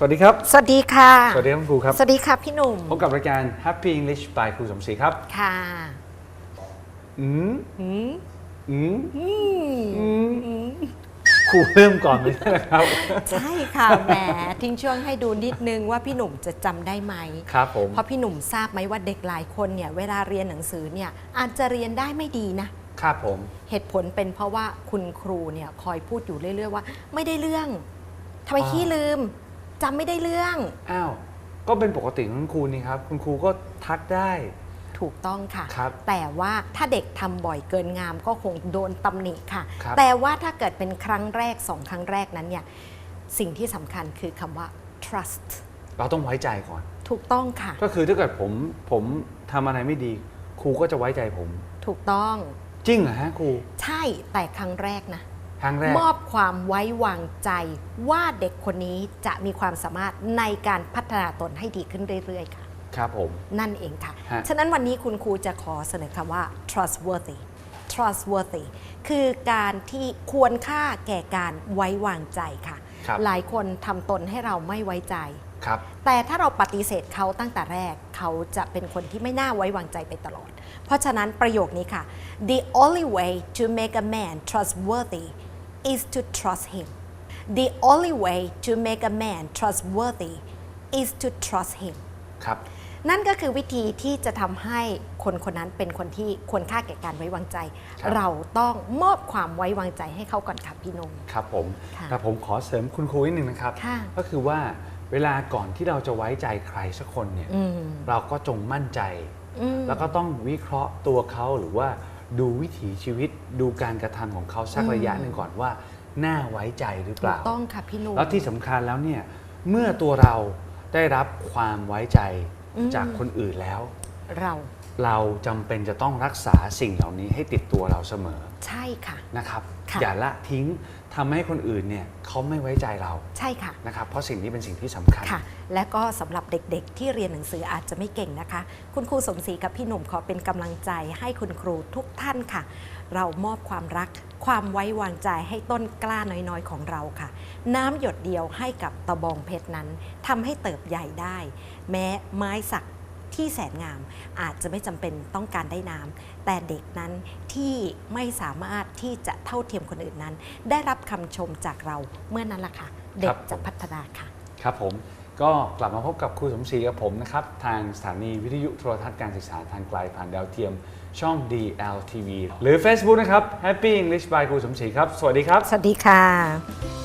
สวัสดีครับ สวัสดีค่ะ สวัสดีครับคุณครูครับ สวัสดีค่ะพี่หนุ่ม พบกับรายการ Happy English by ครูสมศรีครับ ค่ะ อืมอืมอืมอืมอืมครูเริ่มก่อนเลยนะครับ ใช่ค่ะแหมทิ้งช่วงให้ดูนิดนึงว่าพี่หนุ่มจะจำได้ไหมครับผมเพราะพี่หนุ่มทราบไหมว่าเด็กหลายคนเนี่ยเวลาเรียนหนังสือเนี่ยอาจจะเรียนได้ไม่ดีนะครับผมเหตุผลเป็นเพราะว่าคุณครูเนี่ยคอยพูดอยู่เรื่อยๆว่า ไม่ได้เรื่องทำไมขี้ลืม จำไม่ได้เรื่อง อ้าว ก็เป็นปกติของคุณครูนี่ครับ คุณครูก็ทักได้ ถูกต้องค่ะ ครับแต่ว่าถ้าเด็กทำบ่อยเกินงามก็คงโดนตำหนิค่ะ ครับ แต่ว่าถ้าเกิดเป็นครั้งแรกสองครั้งแรกนั้นเนี่ยสิ่งที่สำคัญคือคำว่า trust เราต้องไว้ใจก่อน ถูกต้องค่ะ ก็คือถ้าเกิดผมผมทำอะไรไม่ดี ครูก็จะไว้ใจผม ถูกต้อง จริงเหรอฮะครู ใช่แต่ครั้งแรกนะ ครั้งแรกมอบความไว้วางใจว่าเด็กคนนี้จะมีความสามารถในการพัฒนาตนให้ดีขึ้นเรื่อย ๆ ค่ะ ครับผม นั่นเองค่ะฮะฉะนั้นวันนี้คุณครูจะขอเสนอคำว่า trustworthy trustworthy คือการที่ควรค่าแก่การไว้วางใจค่ะครับหลายคนทำตนให้เราไม่ไว้ใจครับแต่ถ้าเราปฏิเสธเขาตั้งแต่แรกเขาจะเป็นคนที่ไม่น่าไว้วางใจไปตลอด เพราะฉะนั้นประโยคนี้ค่ะ the only way to make a man trustworthy is to trust him the only way to make a man trustworthy is to trust him ครับ นั่นก็คือวิธีที่จะทำให้คนคนนั้นเป็นคนที่ควรค่าแก่การไว้วางใจ ครับ เราต้องมอบความไว้วางใจให้เขาก่อนค่ะพี่นงครับผมค่ะแต่ผมขอเสริมคุณครูนิดนึงนะครับ ค่ะ ก็คือว่าเวลาก่อนที่เราจะไว้ใจใครสักคนเนี่ย อืมเราก็จงมั่นใจ อืม แล้วก็ต้องวิเคราะห์ตัวเขาหรือว่า ดูวิถีชีวิตดูการกระทำของเขาสักอืมระยะหนึ่งก่อนว่าน่าไว้ใจหรือเปถูกล่าต้องค่ะพี่นงแล้วที่สำคัญแล้วเนี่ยเมื่อตัวเราได้รับความไว้ใจอืมจากคนอื่นแล้ว เรา เราจำเป็นจะต้องรักษาสิ่งเหล่านี้ให้ติดตัวเราเสมอใช่ค่ะ นะครับ ค่ะ อย่าละทิ้งทำให้คนอื่นเนี่ยเขาไม่ไว้ใจเราใช่ค่ะ นะครับ เพราะสิ่งนี้เป็นสิ่งที่สำคัญ ค่ะ และก็สำหรับเด็กๆ ที่เรียนหนังสืออาจจะไม่เก่งนะคะ คุณครูสมศรีกับพี่หนุ่มขอเป็นกำลังใจให้คุณครูทุกท่านค่ะ เรามอบความรัก ความไว้วางใจให้ต้นกล้าน้อยๆของเราค่ะ น้ำหยดเดียวให้กับตะบองเพชรนั้นทำให้เติบใหญ่ได้ แม้ไม้สัก ที่แสนงามอาจจะไม่จำเป็นต้องการได้น้ำแต่เด็กนั้นที่ไม่สามารถที่จะเท่าเทียมคนอื่นนั้น ได้รับคำชมจากเราเมื่อนั้นล่ะค่ะ เด็กจะพัฒนาค่ะ ครับผมก็กลับมาพบกับครูสมศรีกับผมนะครับ ทางสถานีวิทยุโทรทัศน์การศึกษาทางไกลผ่านดาวเทียมช่อง DLTV หรือ Facebook นะครับ Happy English by ครูสมศรีครับ สวัสดีครับ สวัสดีค่ะ